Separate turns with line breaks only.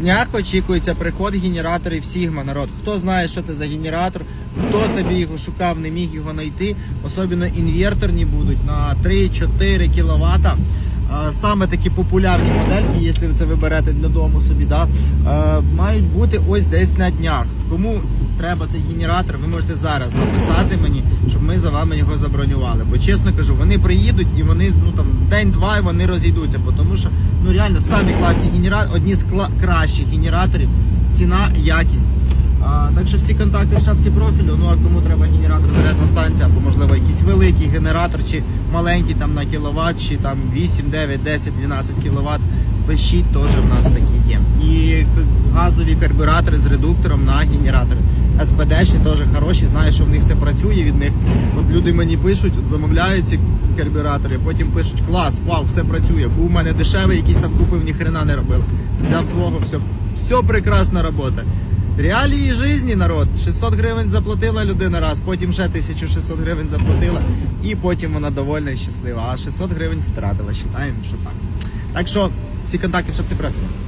днях очікується приход генераторів Sigma, народ. Хто знає, що це за генератор, хто собі його шукав, не міг його знайти. Особливо інверторні будуть на 3-4 кВт. Саме такі популярні модельки, якщо ви це ви берете для дому собі, да, е, мають бути ось десь на днях. Кому треба цей генератор, ви можете зараз написати мені, його забронювали. Бо чесно кажу, вони приїдуть і вони ну там день-два і вони розійдуться, тому що ну реально самі класні генератори, одні з кла- кращих генераторів, ціна, якість. А, так що всі контакти в шапці профілю. Ну а кому треба генератор зарядна станція, або можливо якийсь великий генератор, чи маленький там на кіловат, чи там 8, 9, 10, 12 кіловат, пишіть теж в нас такі є. Карбюратори з редуктором на генератори. СПДшні теж хороші, знаю, що в них все працює від них. От люди мені пишуть, от замовляють ці карбюратори, потім пишуть клас, вау, все працює. Був у мене дешевий, якийсь там купив, ні хрена не робив. Взяв твого, все, все прекрасна робота. Реалії житті, народ. 600 гривень заплатила людина раз, потім ще 1600 гривень заплатила, і потім вона довольна і щаслива. А 600 гривень втратила. Вважаємо, що так. Так що всі контакти в шапці профілю.